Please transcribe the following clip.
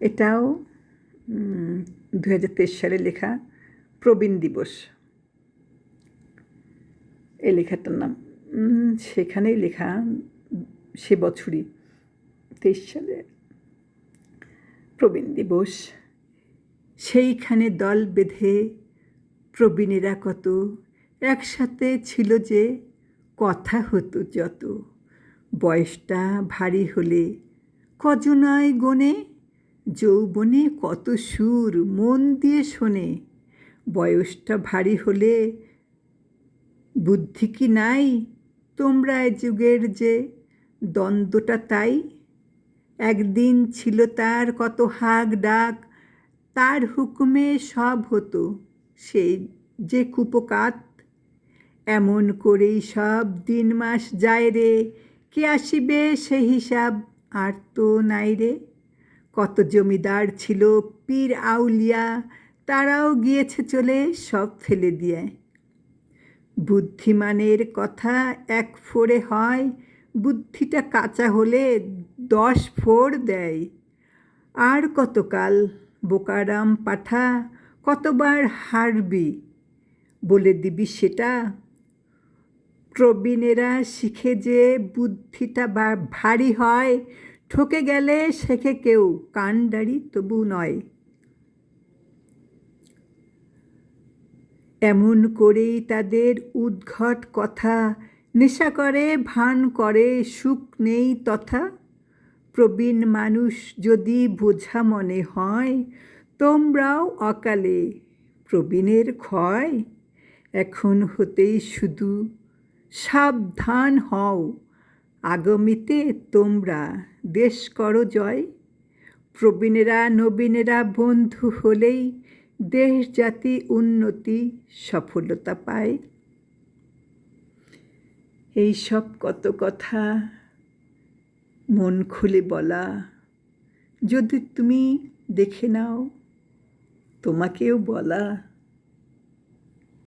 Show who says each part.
Speaker 1: এটাও দু হাজার তেইশ সালে লেখা প্রবীণ দিবস। এই লেখাটার নাম সেখানেই লেখা সে বছরই, তেইশ সালে। প্রবীণ দিবস, সেইখানে দল বেঁধে প্রবীণেরা কত, একসাথে ছিল যে কথা হতো যত। বয়সটা ভারী হলে কজনায় গনে যৌবনে কত সুর মন দিয়ে শোনে। বয়সটা ভারী হলে বুদ্ধি কি নাই? তোমরা এ যুগের যে দ্বন্দ্বটা তাই? একদিন ছিল তার কত হাক ডাক, তার হুকুমে সব হতো সেই যে কুপকাত। এমন করেই সব দিন মাস যায় রে, কে আসিবে সে হিসাব আর তো নাই রে। কত জমিদার ছিল পীর আউলিয়া, তারাও গিয়েছে চলে সব ফেলে দিয়ে। বুদ্ধিমানের কথা এক ফোড়ে হয়, বুদ্ধিটা কাঁচা হলে দশ ফোড় দেয়। আর কতকাল বোকারাম পাঠা কতবার হারবি বলে দিবি সেটা? প্রবীণেরা শিখে যে বুদ্ধিটা বা ভারী হয় ঠকে গেলে শেখে কেউ, কাণ্ডারি তবু নয়। এমন করেই তাদের উদ্ঘট কথা, নেশা করে, ভান করে, সুখ নেই তথা। প্রবীণ মানুষ যদি বোঝা মনে হয়, তোমরাও অকালে প্রবীণের ক্ষয়। এখন হতেই শুধু সাবধান হও। আগামীতে তোমরা দেশ করো জয়। প্রবীণেরা, নবীনেরা বন্ধু হলেই দেশ জাতি উন্নতি, সফলতা পায়। এই সব কত কথা মন খুলে বলা। যদি তুমি দেখে নাও, তোমাকেও বলা।